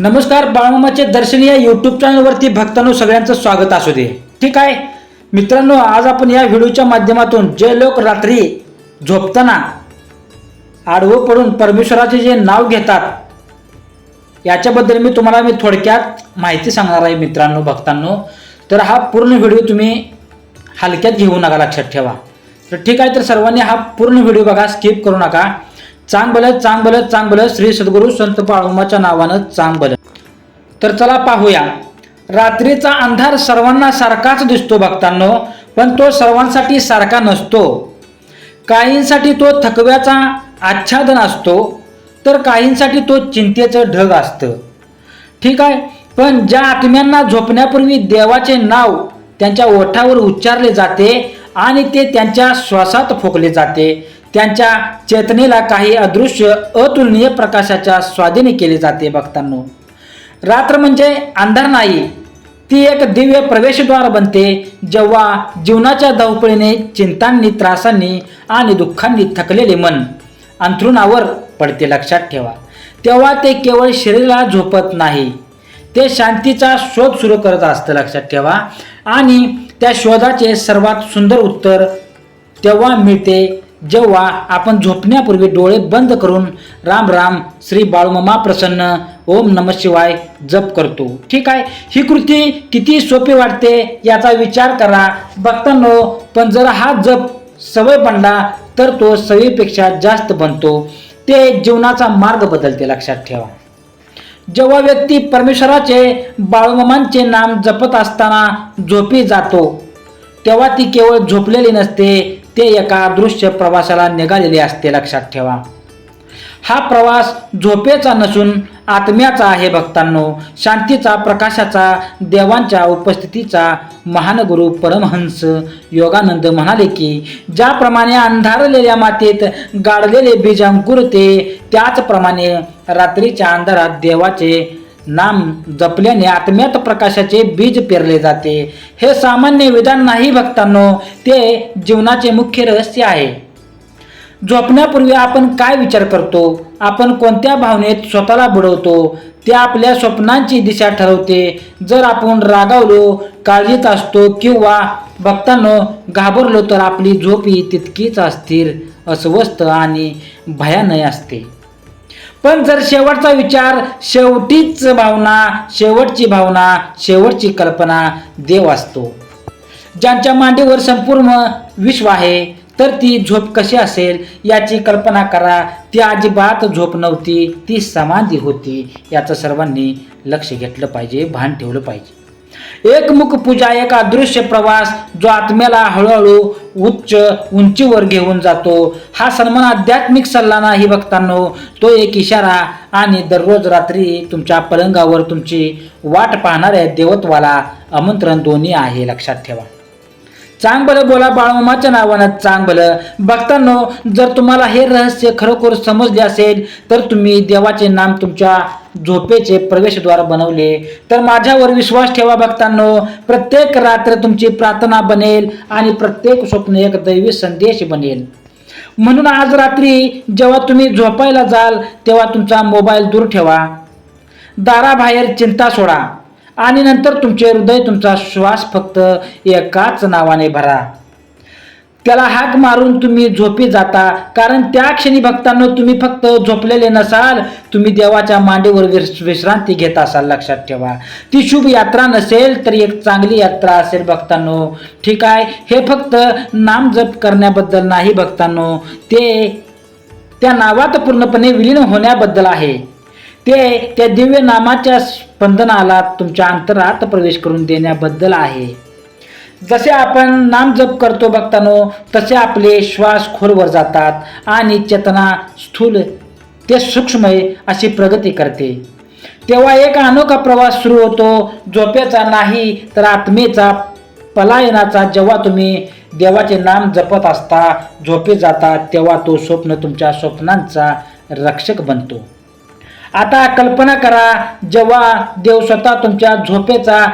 नमस्कार बाळमामाचे दर्शन या यूट्यूब चॅनलवरती भक्तांनो सगळ्यांचं स्वागत असू दे ठीक आहे? मित्रांनो आज आपण या व्हिडिओच्या माध्यमातून जे लोक रात्री झोपताना आडवं पडून परमेश्वराचे जे नाव घेतात याच्याबद्दल मी तुम्हाला मी थोडक्यात माहिती सांगणार आहे मित्रांनो भक्तांनो. तर हा पूर्ण व्हिडिओ तुम्ही हलक्यात घेऊ नका लक्षात ठेवा. तर ठीक आहे तर सर्वांनी हा पूर्ण व्हिडिओ बघा स्किप करू नका. चांगबल चांगबल चांग श्री सद्गुरू संत बाळूमाच्या नावानं चांगबल तर चला पाहूया. रात्रीचा अंधार सर्वांना सारखाच दिसतो भक्तांनो पण तो सर्वांसाठी सारखा नसतो. काहींसाठी तो थकव्याचा आच्छादन असतो तर काहींसाठी तो चिंतेचं ढग असतं. ठीक आहे पण ज्या आत्म्यांना झोपण्यापूर्वी देवाचे नाव त्यांच्या ओठावर उच्चारले जाते आणि ते त्यांच्या श्वासात फोकले जाते त्यांच्या चेतनेला काही अदृश्य अतुलनीय प्रकाशाच्या स्वाधीने केले जाते भक्तांनो. रात्र म्हणजे अंधार नाही ती एक दिव्य प्रवेशद्वार बनते जेव्हा जीवनाच्या धावपळीने चिंतांनी त्रासांनी आणि दुःखांनी थकलेले मन अंथरुणावर पडते. लक्षात ठेवा तेव्हा ते केवळ शरीराला झोपत नाही ते शांतीचा शोध सुरू करत असतं. लक्षात ठेवा आणि त्या शोधाचे सर्वात सुंदर उत्तर तेव्हा मिळते जेव्हा आपण झोपण्यापूर्वी डोळे बंद करून राम राम श्री बाळूमामा प्रसन्न ओम नम शिवाय जप करतो. ठीक आहे? ही कृती किती सोपी वाटते याचा विचार करा. बघतानो पण जर हा जप सवय बनला तर तो सवयीपेक्षा जास्त बनतो. ते जीवनाचा मार्ग बदलते लक्षात ठेवा. जेव्हा व्यक्ती परमेश्वराचे बाळूमामांचे नाम जपत असताना झोपी जातो तेव्हा ती केवळ झोपलेली नसते ते एका दृश्य प्रवासाला निघालेले असते लक्षात ठेवा. हा प्रवास झोपेचा नसून आत्म्याचा आहे भक्तांनो. शांतीचा प्रकाशाचा देवांच्या उपस्थितीचा महान गुरु परमहंस योगानंद म्हणाले की ज्याप्रमाणे अंधारलेल्या मातीत गाडलेले बीज अंकुरते त्याचप्रमाणे रात्रीच्या अंधारात देवाचे नाम जपल्याने आत्म्यात प्रकाशाचे बीज पेरले जाते. हे सामान्य विधान नाही भक्तांनो ते जीवनाचे मुख्य रहस्य आहे. झोपण्यापूर्वी आपण काय विचार करतो? आपण कोणत्या भावनेत स्वतःला बुडवतो? ते आपल्या स्वप्नांची दिशा ठरवते. जर आपण रागावलो काळजीत असतो किंवा भक्तांनो घाबरलो तर आपली झोप तितकीच अस्थिर अस्वस्थ आणि भयानय असते. पण जर शेवटचा विचार शेवटीच भावना शेवटची भावना शेवटची कल्पना देव असतो. ज्यांच्या मांडीवर संपूर्ण विश्व आहे तर ती झोप कशी असेल याची कल्पना करा. ती अजिबात झोप नव्हती ती समाधी होती. याचं सर्वांनी लक्ष घेतलं पाहिजे भान ठेवलं पाहिजे. एकमुख पूजा एक अदृश्य प्रवास जो आत्म्याला हळूहळू उच्च उंचीवर घेऊन जातो. हा सन्मान आध्यात्मिक सल्ला नाही भक्तांनो तो एक इशारा आणि दररोज रात्री तुमच्या पलंगावर तुमची वाट पाहणाऱ्या देवत्वाला आमंत्रण दोन्ही आहे लक्षात ठेवा. चांग भलं बोला बाळमामाच्या नावानं चांग भलं भक्तांनो जर तुम्हाला हे रहस्य खरोखर समजले असेल तर तुम्ही देवाचे नाम तुमच्या झोपेचे प्रवेशद्वार बनवले. तर माझ्यावर विश्वास ठेवा भक्तांनो प्रत्येक रात्र तुमची प्रार्थना बनेल आणि प्रत्येक स्वप्न एक दैवी संदेश बनेल. म्हणून आज रात्री जेव्हा तुम्ही झोपायला जाल तेव्हा तुमचा मोबाईल दूर ठेवा. दाराबाहेर चिंता सोडा आणि नंतर तुमचे हृदय तुमचा श्वास फक्त एकाच नावाने भरा. त्याला हाक मारून तुम्ही झोपी जाता. कारण त्या क्षणी भक्तांना तुम्ही फक्त झोपलेले नसाल तुम्ही देवाच्या मांडीवर विश्रांती घेत असाल लक्षात ठेवा. ती शुभ यात्रा नसेल तर एक चांगली यात्रा असेल भक्तांनो. ठीक आहे? हे फक्त नाम जप करण्याबद्दल नाही भक्तांनो. ते त्या नावात पूर्णपणे विलीन होण्याबद्दल आहे. ते त्या दिव्य नामाच्या स्पंदनाला तुमच्या अंतरात प्रवेश करून देण्याबद्दल आहे. जसे आपण नाम जप करतो बघतानो तसे आपले श्वास खोलवर जातात आणि चेतना स्थूल ते सूक्ष्म अशी प्रगती करते. तेव्हा एक अनोखा प्रवास सुरू होतो. झोपेचा नाही तर आत्मेचा पलायनाचा. जेव्हा तुम्ही देवाचे नाम जपत असता झोपे जाता तेव्हा तो स्वप्न तुमच्या स्वप्नांचा रक्षक बनतो. आता कल्पना करा जेव्हा देव स्वतः तुमच्या झोपेचा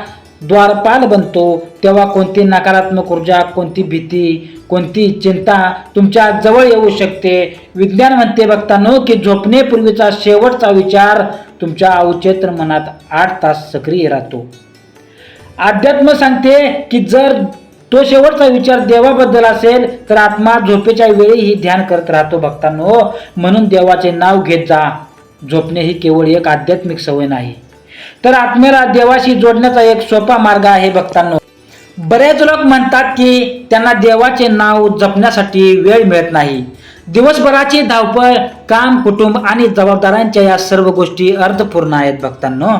द्वारपाल बनतो तेव्हा कोणती नकारात्मक ऊर्जा कोणती भीती कोणती चिंता तुमच्या जवळ येऊ शकते. विज्ञान म्हणते बघतानो की झोपणेपूर्वीचा शेवटचा विचार तुमच्या अवचेत्र मनात आठ तास सक्रिय राहतो. अध्यात्म सांगते की जर तो शेवटचा विचार देवाबद्दल असेल तर आत्मा झोपेच्या वेळीही ध्यान करत राहतो भक्तांनो. म्हणून देवाचे नाव घेत जा. झोपणे ही केवळ एक आध्यात्मिक सवय नाही. तर आत्म्याला देवाशी जोडण्याचा एक सोपा मार्ग आहे भक्तांनो. बरेच लोक म्हणतात की त्यांना देवाचे नाव जपण्यासाठी वेळ मिळत नाही. दिवसभराची धावपळ काम कुटुंब आणि जबाबदाऱ्यांच्या या सर्व गोष्टी अर्थपूर्ण आहेत भक्तांनो.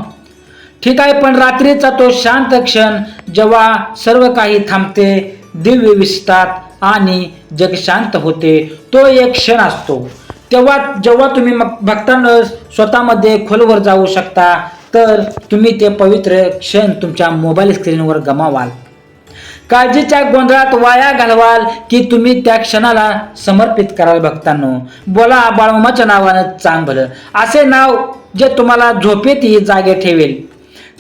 ठीक आहे पण रात्रीचा तो शांत क्षण जेव्हा सर्व काही थांबते दिव्य विसतात आणि जग शांत होते तो एक क्षण असतो. तेव्हा जेव्हा तुम्ही मग भक्तांना स्वतःमध्ये खोलवर जाऊ शकता तर तुम्ही ते पवित्र क्षण तुमच्या मोबाईल स्क्रीनवर गमावाल. काळजीच्या गोंधळात वाया घालवाल की तुम्ही त्या क्षणाला समर्पित कराल भक्तांनो. बोला बाळमाच्या नावानं चांग भलं असे नाव जे तुम्हाला झोपेतही जागे ठेवेल.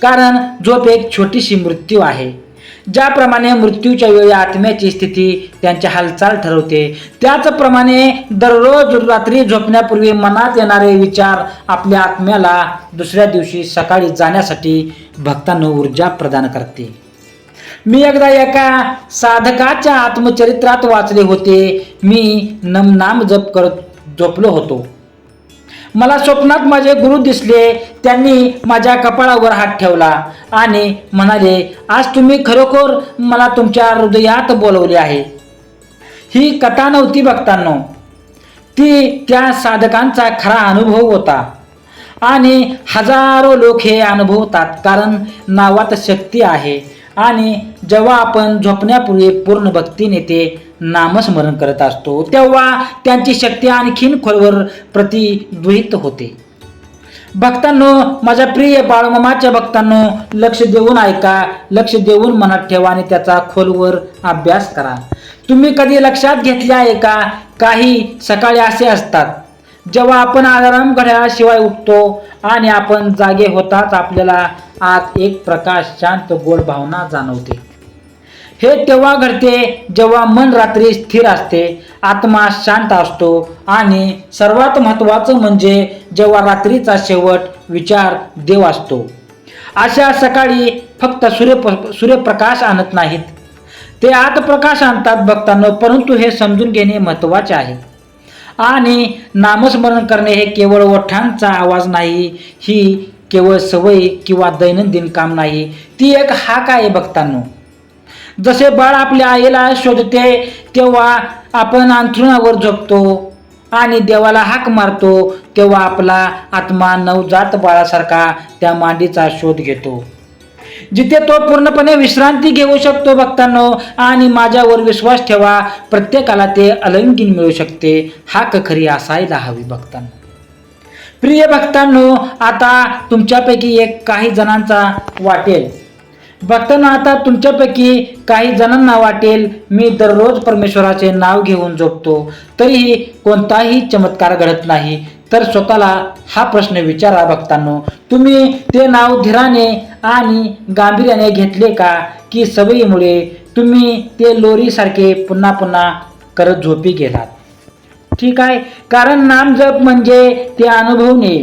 कारण झोप एक छोटीशी मृत्यू आहे. ज्याप्रमाणे मृत्यूच्या वेळी आत्म्याची स्थिती त्यांची हालचाल ठरवते. त्याचप्रमाणे दररोज रात्री झोपण्यापूर्वी मनात येणारे विचार आपल्या आत्म्याला दुसऱ्या दिवशी सकाळी जाण्यासाठी भक्तांना ऊर्जा प्रदान करते. मी एकदा एका साधकाच्या आत्मचरित्रात वाचले होते. मी नम नाम जप करत झोपलो होतो. मला स्वप्नात माझे गुरु दिसले त्यांनी माझ्या कपाळावर हात ठेवला आणि म्हणाले आज तुम्ही खरोखर मला तुमच्या हृदयात बोलवले आहे. ही कथा नव्हती बघताना. ती त्या साधकांचा खरा अनुभव होता. आणि हजारो लोक हे अनुभवतात कारण नावात शक्ती आहे आणि जेव्हा आपण झोपण्यापूर्वी पूर्ण भक्तीने ते नामस्मरण करत असतो तेव्हा त्यांची शक्ती आणखीन खोलवर प्रतिध्वनित होते. भक्तांनो माझ्या प्रिय बाळमामाच्या भक्तांनो लक्ष देऊन ऐका लक्ष देऊन मनात ठेवा आणि त्याचा खोलवर अभ्यास करा. तुम्ही कधी लक्षात घेतले आहे का? काही सकाळी असे असतात जेव्हा आपण अलाराम घड्याळाशिवाय उठतो आणि आपण जागे होताच आपल्याला आत एक प्रकाश शांत गोड भावना जाणवते. हे तेव्हा घडते जेव्हा मन रात्री स्थिर असते आत्मा शांत असतो आणि सर्वात महत्त्वाचं म्हणजे जेव्हा रात्रीचा शेवट विचार देव असतो. अशा सकाळी फक्त सूर्य सूर्यप्रकाश आणत नाहीत. ते आत प्रकाश आणतात बघताना परंतु हे समजून घेणे महत्त्वाचे आहे. आणि नामस्मरण करणे हे केवळ ओठांचा आवाज नाही ही केवळ सवय किंवा दैनंदिन काम नाही. ती एक हाक आहे भक्तांनो. जसे बाळ आपल्या आईला शोधते तेव्हा आपण अंथरुणावर झोपतो आणि देवाला हाक मारतो तेव्हा आपला आत्मा नवजात बाळासारखा त्या मांडीचा शोध घेतो. जिथे तो पूर्णपणे विश्रांती घेऊ शकतो भक्तांनो आणि माझ्यावर विश्वास ठेवा प्रत्येकाला ते अलंगीन मिळू शकते. हाक खरी असायला हवी भक्तांनो. प्रिय भक्तांनो आता तुमच्यापैकी एक काही जणांचा वाटेल. बघताना आता तुमच्यापैकी काही जणांना वाटेल मी दररोज परमेश्वराचे नाव घेऊन झोपतो. तरीही कोणताही चमत्कार घडत नाही. तर स्वतःला हा प्रश्न विचारा भक्तांनो तुम्ही ते नाव धीराने आणि गांभीर्याने घेतले का? की सवयीमुळे तुम्ही ते लोरीसारखे पुन्हा पुन्हा करत झोपी गेलात? ठीक आहे कारण नाम जप म्हणजे ते अनुभवणे.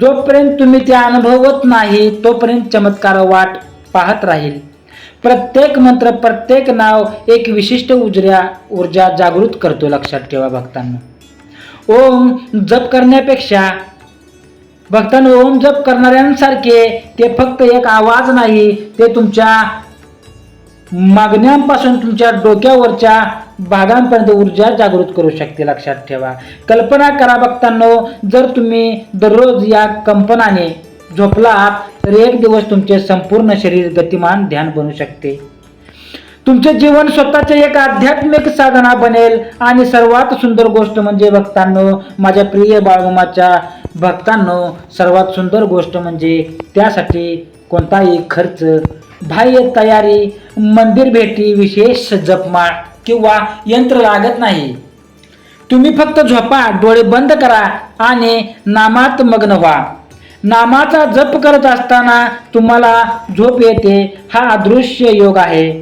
जोपर्यंत तुम्ही ते अनुभवत नाही तोपर्यंत चमत्कार वाट पाहत राहील. प्रत्येक मंत्र प्रत्येक नाव एक विशिष्ट उजऱ्या ऊर्जा जागृत करतो लक्षात ठेवा भक्तांना. ओम जप करण्यापेक्षा भक्तांना ओम जप करणाऱ्यांसारखे ते फक्त एक आवाज नाही ते तुमच्या मागण्यांपासून तुमच्या डोक्यावरच्या भागांपर्यंत ऊर्जा जागृत करू शकते लक्षात ठेवा. कल्पना करा भक्तांनो जर तुम्ही दररोज या कंपनाने झोपलात तर एक दिवस तुमचे संपूर्ण शरीर गतिमान ध्यान बनू शकते. तुमचे जीवन स्वतःचे एक आध्यात्मिक साधना बनेल. आणि सर्वात सुंदर गोष्ट म्हणजे भक्तांनो माझ्या प्रिय बाळगुमाच्या भक्तांनो सर्वात सुंदर गोष्ट म्हणजे त्यासाठी कोणताही खर्च बाह्य तयारी मंदिर भेटी विशेष जपमाळ किंवा यंत्र लागत नाही. तुम्ही फक्त झोपा डोळे बंद करा आणि नामात मग्न व्हा. नामाचा जप करत असताना तुम्हाला झोप येते हा अदृश्य योग आहे.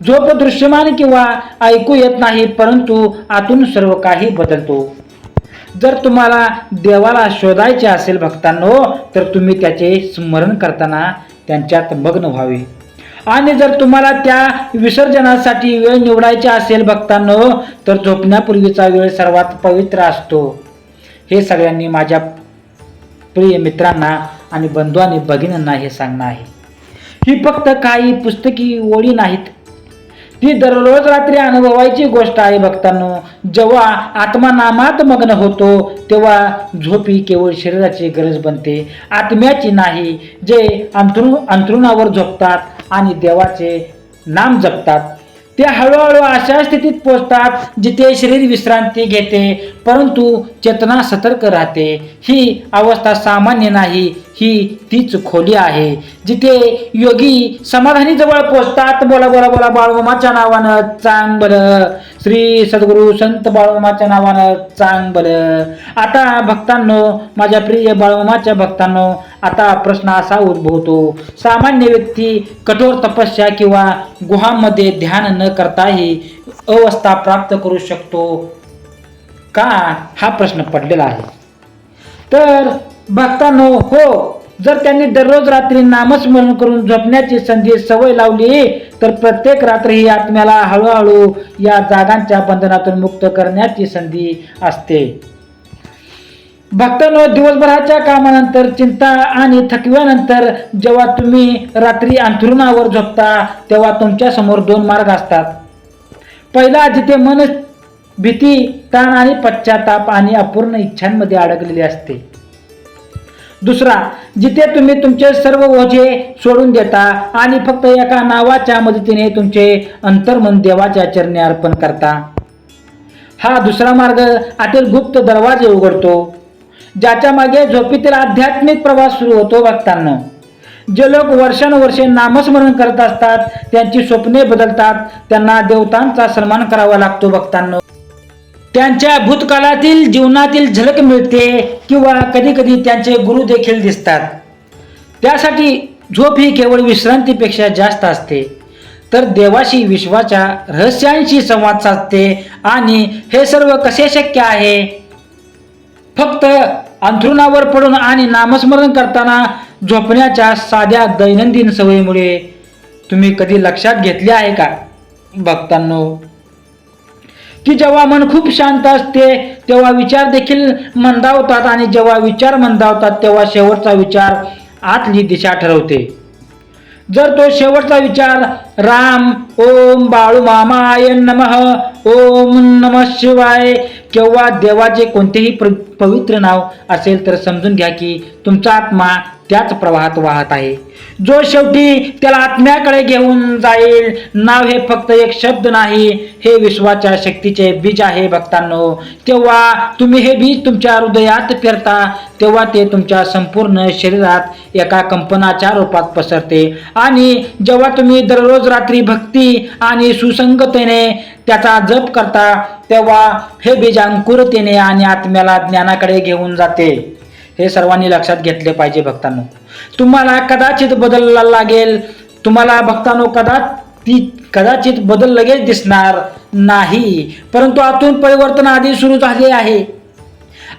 झोप दृश्यमान किंवा ऐकू येत नाही परंतु आतून सर्व काही बदलतो. जर तुम्हाला देवाला शोधायचे असेल भक्तांनो तर तुम्ही त्याचे स्मरण करताना त्यांच्यात मग्न व्हावे. आणि जर तुम्हाला त्या विसर्जनासाठी वेळ निवडायचा असेल भक्तांनो तर झोपण्यापूर्वीचा वेळ सर्वात पवित्र असतो. हे सगळ्यांनी माझ्या प्रिय मित्रांना आणि बंधू आणि भगिनींना हे सांगणं आहे. ही फक्त काही पुस्तकी ओळी नाहीत. ती दररोज रात्री अनुभवायची गोष्ट आहे भक्तांनो. जेव्हा आत्मा नामात मग्न होतो तेव्हा झोपी केवळ शरीराची गरज बनते. आत्म्याची नाही जे अंथरू अंथरुणावर झोपतात आणि देवाचे नाम जपतात. ते हळूहळू अशा स्थितीत पोचतात जिथे शरीर विश्रांती घेते परंतु चेतना सतर्क राहते. ही अवस्था सामान्य नाही ही तीच खोली आहे. जिथे योगी समाधानी जवळ पोचतात बोला बोला बोला बाळूमाच्या नावानं चांग बरं श्री सद्गुरू संत बाळूमाच्या नावानं चांग बरं आता भक्तांनो माझ्या प्रिय बाळूमाच्या भक्तांनो आता प्रश्न असा उद्भवतो सामान्य व्यक्ती कठोर तपस्या किंवा गुहांमध्ये ध्यान न करताही अवस्था प्राप्त करू शकतो का हा प्रश्न पडलेला आहे. तर भक्तांनो हो जर त्यांनी दररोज रात्री नामस्मरण करून झोपण्याची संधी सवय लावली तर प्रत्येक रात्री ही आत्म्याला हळूहळू या जागांच्या बंधनातून मुक्त करण्याची संधी असते. भक्तांनो दिवसभराच्या कामानंतर चिंता आणि थकव्यानंतर जेव्हा तुम्ही रात्री अंथरुणावर झोपता तेव्हा तुमच्यासमोर दोन मार्ग असतात. पहिला जिथे मन भीती ताण आणि पश्चाताप आणि अपूर्ण इच्छांमध्ये अडकलेले असते. दुसरा जिथे तुम्ही तुमचे सर्व ओझे सोडून देता आणि फक्त एका नावाच्या मदतीने तुमचे अंतर्मन देवाच्या चरणी अर्पण करता. हा दुसरा मार्ग आतील गुप्त दरवाजे उघडतो. ज्याच्या मागे झोपीतील आध्यात्मिक प्रवास सुरू होतो भक्तांना. जे लोक वर्षानुवर्षे नामस्मरण करत असतात त्यांची स्वप्ने बदलतात त्यांना देवतांचा सन्मान करावा लागतो भक्तांना. त्यांच्या भूतकाळातील जीवनातील झलक मिळते किंवा कधी कधी त्यांचे गुरु देखील दिसतात. त्यासाठी झोप ही केवळ विश्रांतीपेक्षा जास्त असते. तर देवाशी विश्वाच्या रहस्यांशी संवाद साधते आणि हे सर्व कसे शक्य आहे? फक्त अंथरुणावर पडून आणि नामस्मरण करताना झोपण्याच्या साध्या दैनंदिन सवयीमुळे तुम्ही कधी लक्षात घेतले आहे का? भक्तांनो की जेव्हा मन खूप शांत असते तेव्हा विचार देखील मंदावतात आणि जेव्हा विचार मंदावतात तेव्हा शेवटचा विचार आतली दिशा ठरवते. जर तो शेवटचा विचार राम ओम बाळू मामाय नमः ओम नम शिवाय किंवा देवाचे कोणतेही प्र पवित्र नाव असेल तर समजून घ्या की तुमचा आत्मा त्याच प्रवाहात वाहत आहे. जो शेवटी त्याला आत्म्याकडे घेऊन जाईल नाव हे फक्त एक शब्द नाही हे विश्वाच्या शक्तीचे बीज आहे भक्तांनो. तेव्हा तुम्ही हे बीज तुमच्या हृदयात पेरता तेव्हा ते तुमच्या संपूर्ण शरीरात एका कंपनाच्या रूपात पसरते. आणि जेव्हा तुम्ही दररोज रात्री भक्ती आणि सुसंगतेने त्याचा जप करता तेव्हा हे बीज अंकुरतेने आणि आत्म्याला ज्ञानाकडे घेऊन जाते. हे सर्वांनी लक्षात घेतले पाहिजे भक्तांनो. तुम्हाला कदाचित बदल लागेल. तुम्हाला भक्तांनो ती कदाचित बदल लगेच दिसणार नाही. परंतु आतून परिवर्तन आधी सुरू झाले आहे.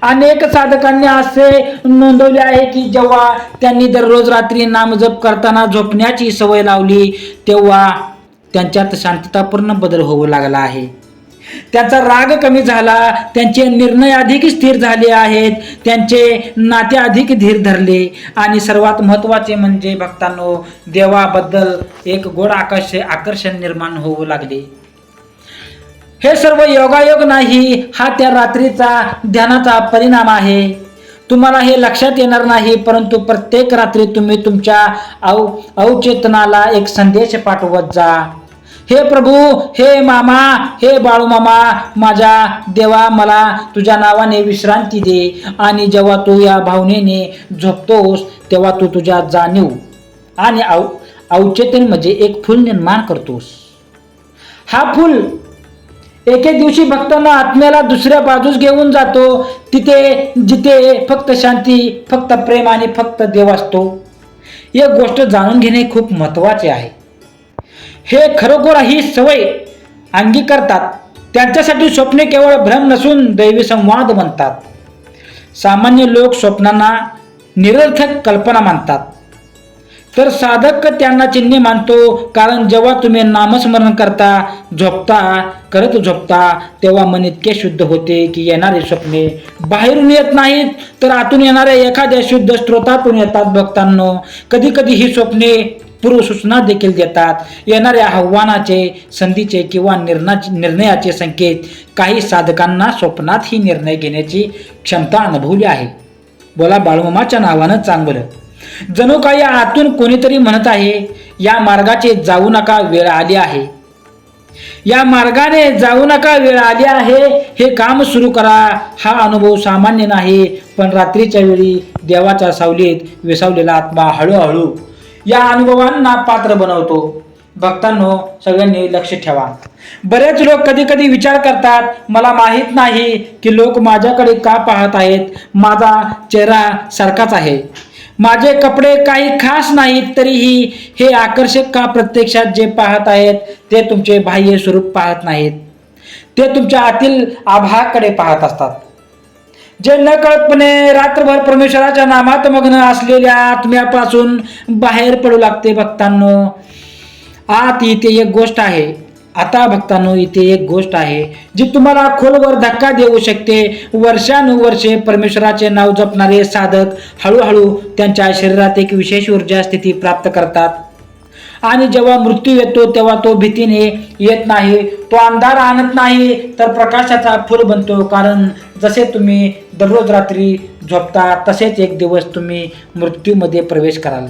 अनेक साधकांनी असे नोंदवले आहे की जेव्हा त्यांनी दररोज रात्री नामजप करताना झोपण्याची सवय लावली तेव्हा त्यांच्यात शांततापूर्ण बदल होऊ लागला आहे. त्याचा राग कमी झाला त्यांचे निर्णय अधिक स्थिर झाले आहेत त्यांचे नाते अधिक धीर धरले. आणि सर्वात महत्त्वाचे म्हणजे भक्तांनो देवाबद्दल एक गोड आकर्ष आकर्षण निर्माण होऊ लागले. हे सर्व योगायोग नाही हा त्या रात्रीचा ध्यानाचा परिणाम आहे. तुम्हाला हे लक्षात येणार नाही परंतु प्रत्येक रात्री तुम्ही तुमच्या अव अवचेतनाला एक संदेश पाठवत जा. हे प्रभू हे मामा हे बाळू मामा माझ्या देवा मला तुझ्या नावाने विश्रांती दे आणि जेव्हा तू या भावनेने झोपतोस तेव्हा तू तुझ्या जाणीव आणि औ अवचेतन म्हणजे एक फुल निर्माण करतोस. हा फुल एके दिवशी भक्तांना आत्म्याला दुसऱ्या बाजूस घेऊन जातो. तिथे जिथे फक्त शांती फक्त प्रेम आणि फक्त देव असतो. एक गोष्ट जाणून घेणे खूप महत्त्वाचे आहे. हे खरोखर ही सवय अंगीकारतात. त्यांच्यासाठी स्वप्ने केवळ भ्रम नसून दैवी संवाद बनतात सामान्य लोक स्वप्नांना निरर्थक कल्पना मानतात. तर साधक त्यांना चिन्हे मानतो कारण जेव्हा तुम्ही नामस्मरण करता झोपता करत झोपता तेव्हा मन इतके शुद्ध होते की येणारे स्वप्ने बाहेरून येत नाहीत. तर आतून येणाऱ्या एखाद्या शुद्ध स्रोतातून येतात भक्तांनो. कधी कधी ही स्वप्ने पूर्वसूचना देखील देतात. येणाऱ्या आव्हानाचे संधीचे किंवा निर्णा निर्णयाचे संकेत काही साधकांना स्वप्नात ही निर्णय घेण्याची क्षमता अनुभवली आहे. बोला बाळूमामाच्या नावानं चांगलं. जणू काही आतून कोणीतरी म्हणत आहे या मार्गाचे जाऊ नका वेळ आली आहे. या मार्गाने जाऊ नका वेळ आली आहे हे काम सुरू करा. हा अनुभव सामान्य नाही पण रात्रीच्या वेळी देवाच्या सावलीत विसावलेला आत्मा हळूहळू या अनुभवांना पात्र बनवतो. भक्तांनो सगळ्यांनी लक्ष ठेवा. बरेच लोक कधी कधी विचार करतात मला माहीत नाही की लोक माझ्याकडे का पाहत आहेत? माझा चेहरा सारखाच आहे. माझे कपडे काही खास नाहीत तरीही हे आकर्षक का प्रत्यक्षात जे पाहत आहेत ते तुमचे बाह्य स्वरूप पाहत नाहीत. ते तुमच्या आतील आभाकडे पाहत असतात. जे नकळतपणे रात्रभर परमेश्वराच्या नामात मग्न असलेल्या आत्म्यापासून बाहेर पडू लागते भक्तांनो. आत इथे एक गोष्ट आहे. आता भक्तांनो इथे एक गोष्ट आहे जी तुम्हाला खोलवर धक्का देऊ शकते. वर्षानुवर्षे परमेश्वराचे नाव जपणारे साधक हळूहळू त्यांच्या शरीरात एक विशेष ऊर्जा स्थिती प्राप्त करतात. आणि जेव्हा मृत्यू येतो तेव्हा तो भीतीने येत नाही तो अंधार आणत नाही तर प्रकाशाचा फुल बनतो. कारण जसे तुम्ही दररोज रात्री झोपता तसेच एक दिवस तुम्ही मृत्यूमध्ये प्रवेश कराल.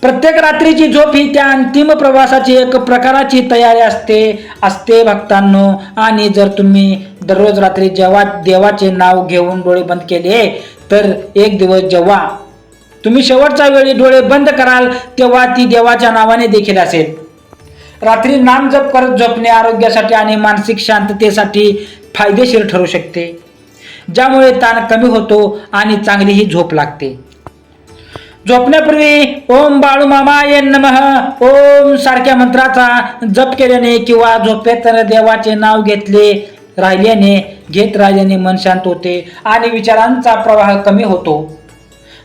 प्रत्येक रात्रीची झोप ही त्या अंतिम प्रवासाची एक प्रकाराची तयारी असते असते भक्तांनो. आणि जर तुम्ही दररोज रात्री जेव्हा देवाचे नाव घेऊन डोळे बंद केले तर एक दिवस जेव्हा तुम्ही शेवटच्या वेळी डोळे बंद कराल तेव्हा ती देवाच्या नावाने देखील असेल. रात्री नाम जप करत झोपणे आरोग्यासाठी आणि मानसिक शांततेसाठी फायदेशीर ठरू शकते. ज्यामुळे ताण कमी होतो आणि चांगलीही झोप लागते. झोपण्यापूर्वी ओम बाळू मामाय नम. ओम सारख्या मंत्राचा जप केल्याने किंवा झोपेतर देवाचे नाव घेतले राहिल्याने घेत राहिल्याने मन शांत होते आणि विचारांचा प्रवाह कमी होतो.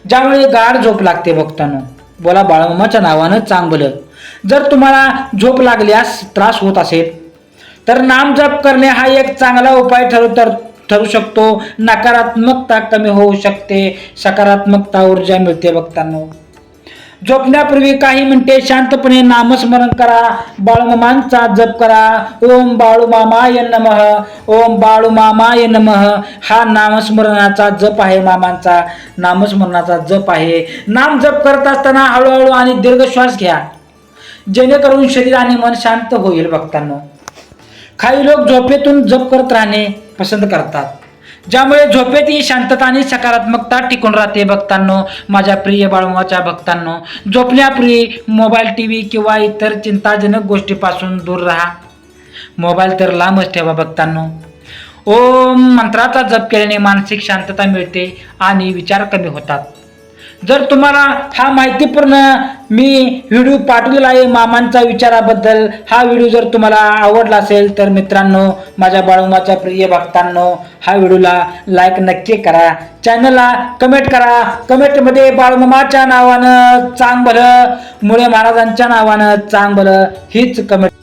ज्यामुळे गाढ झोप लागते भक्तांनो. बोला बाळूमामाच्या नावानं चांगलं. जर तुम्हाला झोप लागल्यास त्रास होत असेल तर नाम जप करणे हा एक चांगला उपाय ठरू तर ठरू शकतो. नकारात्मकता कमी होऊ शकते. सकारात्मकता ऊर्जा मिळते भक्तांनो. झोपण्यापूर्वी काही मिनिटे शांतपणे नामस्मरण करा. बाळूमामांचा जप करा. ओम बाळू मामाय नमः. ओम बाळू मामाय नमः. हा नामस्मरणाचा जप आहे मामांचा. नामस्मरणाचा जप आहे. नाम जप करत असताना हळूहळू आणि दीर्घ श्वास घ्या. जेणेकरून शरीर आणि मन शांत होईल भक्तांनो. काही लोक झोपेतून जप करत राहणे पसंत करतात. ज्यामुळे झोपेत ही शांतता आणि सकारात्मकता टिकून राहते भक्तांनो माझ्या प्रिय बाळूमाच्या भक्तांनो. झोपण्यापूर्वी मोबाईल टी व्ही किंवा इतर चिंताजनक गोष्टीपासून दूर राहा. मोबाईल तर लांबच ठेवा भक्तांनो. ओम मंत्राचा जप केल्याने मानसिक शांतता मिळते आणि विचार कमी होतात. जर तुम्हाला हा माहितीपूर्ण मी व्हिडिओ पाठवलेला आहे मामांचा विचाराबद्दल हा व्हिडिओ जर तुम्हाला आवडला असेल तर मित्रांनो माझ्या बाळूमाच्या प्रिय भक्तांनो हा व्हिडिओला लाईक नक्की करा. चॅनलला कमेंट करा. कमेंटमध्ये बाळूमामाच्या नावानं चांग भलं मुळे महाराजांच्या नावानं चांग भलं हीच कमेंट